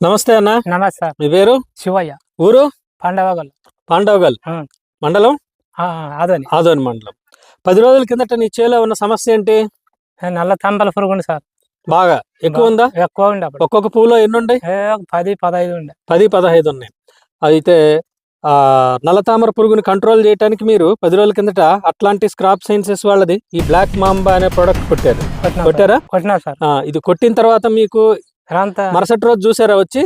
నమస్తే అన్న. నమస్తే సార్. మీ పేరు? శివయ్య. ఊరు? పండవగల్. పాండవగల్. మండలం? అదని ఆదోని. మండలం. పది రోజుల కిందట నీ చేలో ఉన్న సమస్య ఏంటి? నల్ల తంబల పురుగు సార్. బాగా. ఎక్కువ ఉందా? ఎక్కువ ఉండే ఒక్కొక్క పూలో ఎన్ని ఉన్నాయి ఒక పది పదహైదు ఉండే. పది పదహైదు ఉన్నాయి. అయితే ఆ నల్లతామర పురుగుని కంట్రోల్ చేయడానికి మీరు పది రోజుల కిందట అట్లాంటి స్క్రాప్ సైన్సెస్ వాళ్ళది ఈ బ్లాక్ మాంబా అనే ప్రోడక్ట్ కొట్టారు. కొట్టారా? కొట్టినా సార్. ఇది కొట్టిన తర్వాత మీకు మరుసటి రోజు చూసారా వచ్చి?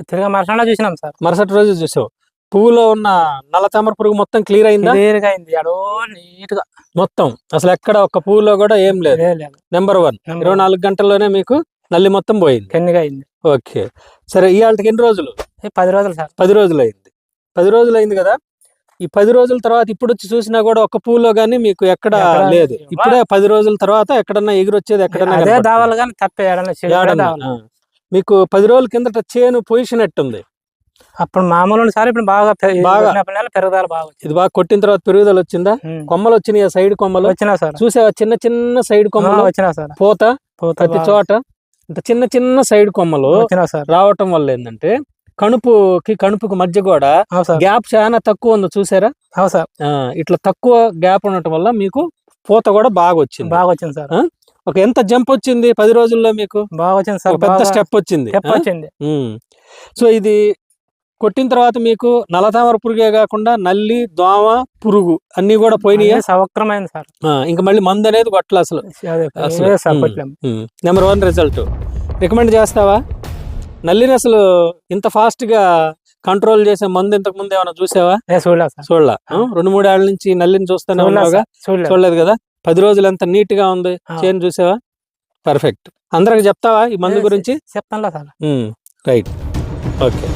తిరిగి మరసండా చూసినాం సార్. మరుసటి రోజు చూసావు. పువ్వులో ఉన్న నల్లతామర పురుగు మొత్తం క్లియర్ అయిందా? క్లియర్ అయింది. అడో నీట్గా మొత్తం. అసలు ఎక్కడ ఒక్క పువ్వులో కూడా ఏం లేదు. Number one. ఇరవై. నాలుగు గంటల్లోనే మీకు నల్లి మొత్తం పోయింది. కెన్నిగా అయింది. ఓకే. సరే ఇవాళకి ఎన్ని రోజులు? పది రోజులు సార్. పది రోజులు అయింది. పది రోజులు అయింది కదా? ఈ పది రోజుల తర్వాత ఇప్పుడు వచ్చి చూసినా కూడా ఒక పూలో గానీ మీకు ఎక్కడ లేదు. ఇప్పుడే పది రోజుల తర్వాత ఎక్కడన్నా ఎగురొచ్చేది ఎక్కడన్నా. దావాలి కానీ తప్పే మీకు పది రోజుల కిందట చేను పొజిషన్ ఎట్టుంది అప్పుడు మామూలు సార్ ఇప్పుడు బాగా బాగా. పెరుగుదల బాగా ఇది బాగా కొట్టిన తర్వాత పెరుగుదల వచ్చిందా. కొమ్మలు వచ్చినాయి ఆ సైడ్ కొమ్మలు? వచ్చినా సార్. చూసావా చిన్న చిన్న సైడ్ కొమ్మలు? వచ్చినా సార్. పోత? పోతే ప్రతి చోట? ఇంత చిన్న చిన్న సైడ్ కొమ్మలు వచ్చినా సార్. రావటం వల్ల ఏంటంటే కణుపుకి కణుపుకి మధ్య కూడా గ్యాప్ చాలా తక్కువ ఉంది చూసారా? సార్. ఇట్లా తక్కువ గ్యాప్ ఉండటం వల్ల మీకు పూత కూడా బాగా వచ్చింది. బాగా వచ్చింది సార్? ఒక ఎంత జంప్ వచ్చింది పది రోజుల్లో మీకు? బాగా వచ్చింది సార్ పెద్ద స్టెప్ వచ్చింది స్టెప్? వచ్చింది. సో ఇది కొట్టిన తర్వాత మీకు నల్లతామర పురుగే కాకుండా నల్లి దోమ పురుగు అన్ని కూడా పోయినాయా? అన్నీ సవక్రమైంది సార్. ఇంకా మళ్ళీ మందు అనేది కొట్టలే అసలు. నెంబర్ వన్ రిజల్ట్ రికమెండ్ చేస్తావా? నల్లిని అసలు ఇంత ఫాస్ట్గా కంట్రోల్ చేసే మందు ఇంతకు ముందు ఏమైనా చూసావా? చూడలా? రెండు మూడు ఏళ్ళ నుంచి నల్లిని చూస్తానే ఉన్నావుగా? చూడలేదు కదా? పది రోజులు ఎంత నీట్గా ఉంది ఆ. చేయని చూసావా? పర్ఫెక్ట్ అందరికి చెప్తావా ఈ మందు గురించి? చెప్తానులే సార్. రైట్. ఓకే.